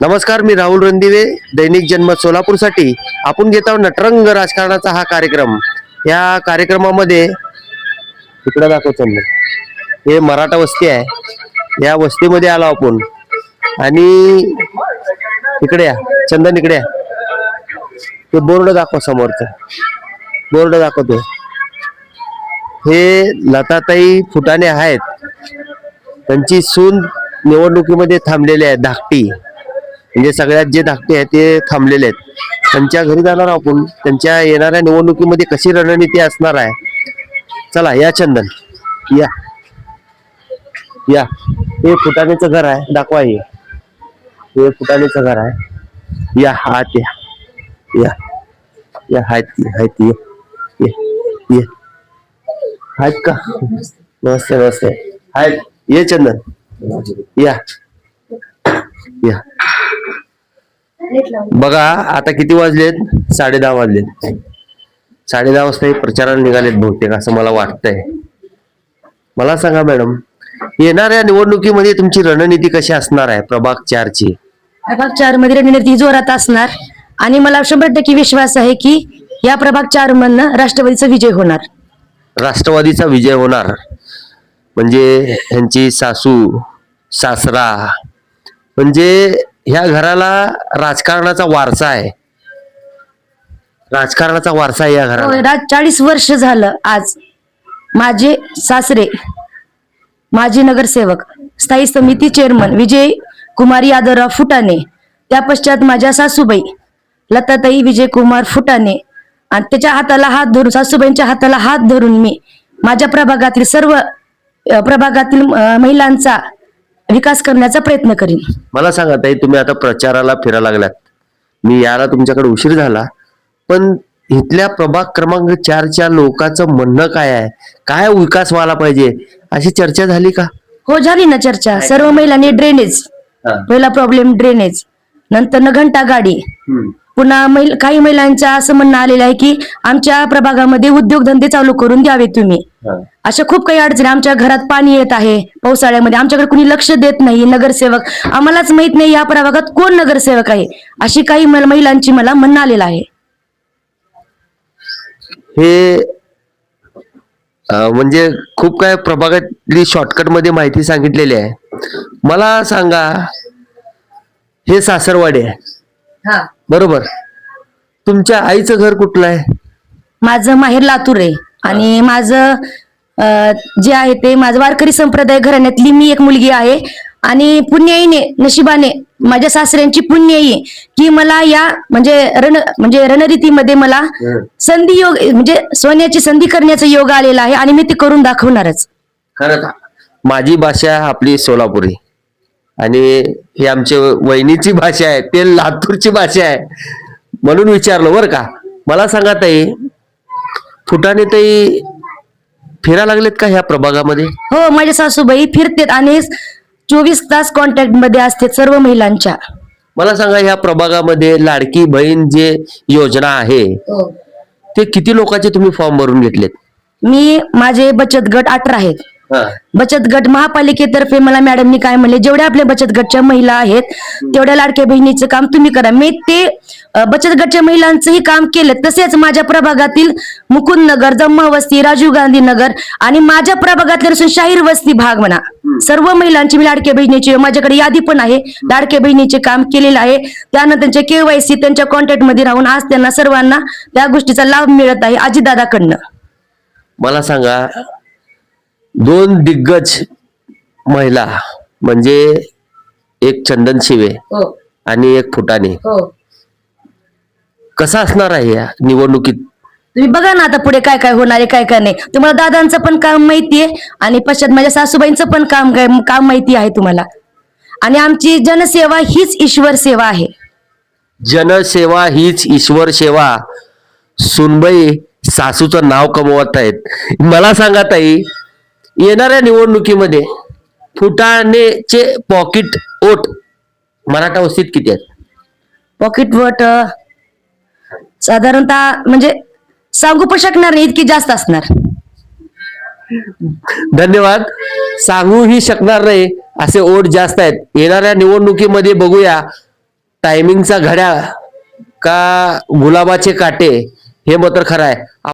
नमस्कार मी राहुल रणदिवे. दैनिक जन्म सोलापूरसाठी आपण घेत आहोत नटरंग राजकारणाचा हा कार्यक्रम. या कार्यक्रमामध्ये इकडं दाखवतो हे मराठा वस्ती आहे. या वस्तीमध्ये आलो आपण. आणि इकडे या. चंदन इकडे या. ते बोर्ड दाखव समोरचं. बोर्ड दाखवतो हे लताताई फुटाणे आहेत. त्यांची सून निवडणुकीमध्ये थांबलेली आहे. धाकटी. म्हणजे सगळ्यात जे धाकटे आहेत ते थांबलेले आहेत. त्यांच्या घरी जाणार आपण त्यांच्या येणाऱ्या निवडणुकीमध्ये कशी रणनीती असणार आहे? चला या चंदन. या. या. हे फुटाण्याचं घर आहे. दाखवा हे. हे फुटाण्याचं घर आहे. या आत या. या. या आहेत आहेत ये. ये ये. आहेत का? मस्त मस्त. आहेत ये चंदन. या. या. बघा आता किती वाजलेत? साडे दहा वाजलेत. साडे दहा वाजता हे प्रचाराला निघालेत बहुतेक असं मला वाटतंय. मला सांगा मॅडम येणाऱ्या निवडणुकीमध्ये तुमची रणनीती कशी असणार आहे? प्रभाग चारची. प्रभाग चारमध्ये रणनीती जोरात असणार. आणि मला शंभर टक्के विश्वास आहे की या प्रभाग चार मधनं राष्ट्रवादीचा विजय होणार. राष्ट्रवादीचा विजय होणार. म्हणजे ह्यांची सासू सासरा म्हणजे ह्या घराला राजकारणाचा वारसा आहे. राजकारणाचा वारसा आहे या घराला. राज चाळीस वर्ष झालं आज. माझे सासरे माजी नगरसेवक स्थायी समिती चेअरमन विजय कुमार यादवराव फुटाणे त्या पश्चात माझ्या सासूबाई लताताई विजय कुमार फुटाणे आणि त्याच्या हाताला हात धरून सासूबाईंच्या हाताला हात धरून मी माझ्या प्रभागातील सर्व अ, प्रभागातील अ, महिलांचा विकास करण्याचा प्रयत्न करीन. मला सांगा ताई तुम्ही आता प्रचाराला फिरायला लागलात. मी याला तुमच्याकडे उशीर झाला पण इथल्या प्रभाग क्रमांक चारच्या लोकांचं म्हणणं काय आहे? काय विकास व्हायला पाहिजे? अशी चर्चा झाली का? हो झाली ना चर्चा. सर्व महिलांनी ड्रेनेज पहिला प्रॉब्लेम ड्रेनेज नंतर न घंटा गाडी. पुन्हा महिला काही महिलांचं असं म्हणणं आलेलं आहे की आमच्या प्रभागामध्ये उद्योगधंदे चालू करून द्यावे तुम्ही. अशा खूप काही अडचणी आमच्या घरात पाणी येत आहे पावसाळ्यामध्ये. आमच्याकडे कुणी लक्ष देत नाही नगरसेवक. आम्हालाच माहीत नाही या प्रभागात कोण नगरसेवक आहे अशी काही महिलांची मला म्हणणं आलेलं आहे. हे म्हणजे खूप काय प्रभागातली शॉर्टकटमध्ये माहिती सांगितलेली आहे. मला सांगा हे सासरवाडी आहे. बरोबर. तुमच्या आईचं घर कुठलं आहे? माझं माहेर लातूर आहे. आणि माझं अं, जे आहे ते माझं वारकरी संप्रदाय घराण्यातली मी एक मुलगी आहे. आणि पुण्याईने नशिबाने माझ्या सासऱ्यांची पुण्याई आहे की मला या म्हणजे रण म्हणजे रणरीतीमध्ये मला संधी योग म्हणजे सोन्याची संधी करण्याचा योग आलेला आहे आणि मी ते करून दाखवणारच. खरं माझी भाषा आपली सोलापुरी. आणि ही आमच्या वहिनीची भाषा आहे ते लातूरची भाषा आहे. म्हणून विचारलं बरं का? मला सांगा ताई फुटाने ताई फिरायला लागलेत का ह्या प्रभागामध्ये? हो माझ्या सासूबाई फिरतेत आणि चोवीस तास कॉन्टॅक्टमध्ये असते सर्व महिलांच्या. मला सांगा ह्या प्रभागामध्ये लाडकी बहीण जे योजना आहे ते किती लोकांचे तुम्ही फॉर्म भरून घेतलेत? मी माझे बचत गट अठरा आहेत. हा. बचत गट महापालिकेतर्फे मला मॅडमनी काय म्हणले जेवढ्या आपल्या बचत गटच्या महिला आहेत तेवढ्या लाडक्या बहिणीचं काम तुम्ही करा. मी ते बचत गटच्या महिलांचंही काम केलं तसेच माझ्या प्रभागातील मुकुंद नगर जम्मा वस्ती राजीव गांधी नगर आणि माझ्या प्रभागातल्या नसून शाहीर वस्ती भाग म्हणा. सर्व महिलांची मी लाडक्या बहिणीची माझ्याकडे यादी पण आहे. लाडक्या बहिणीचे काम केलेलं आहे. त्यानंतर त्यांच्या केवायसी त्यांच्या कॉन्टॅक्टमध्ये राहून आज त्यांना सर्वांना त्या गोष्टीचा लाभ मिळत आहे अजितदादाकडनं मला सांगा दोन दिग्गज महिला म्हणजे एक चंदन शिवे हो. आणि एक फुटाणे. हो. कसा असणार आहे या निवडणुकीत? तुम्ही बघा ना आता पुढे काय काय होणार आहे काय काय नाही. तुम्हाला दादांचं पण काम माहितीये आणि पश्चात माझ्या सासूबाईंचं पण काम काम माहिती आहे तुम्हाला. आणि आमची जनसेवा हीच ईश्वर सेवा आहे. जनसेवा हीच ईश्वर सेवा. सुनबाई सासूचं नाव कमवत आहेत. मला सांगा ताई येणाऱ्या निवडणुकीमध्ये फुटाणेचे पॉकेट ओट मराठा वस्तीत किती आहेत? पॉकेट वट साधारणतः म्हणजे सांगू पण शकणार नाही इतकी जास्त असणार. धन्यवाद. सांगूही शकणार नाही असे ओट जास्त आहेत. येणाऱ्या निवडणुकीमध्ये बघूया टायमिंगचा घड्याळ का गुलाबाचे काटे हे मात्र खरं आहे.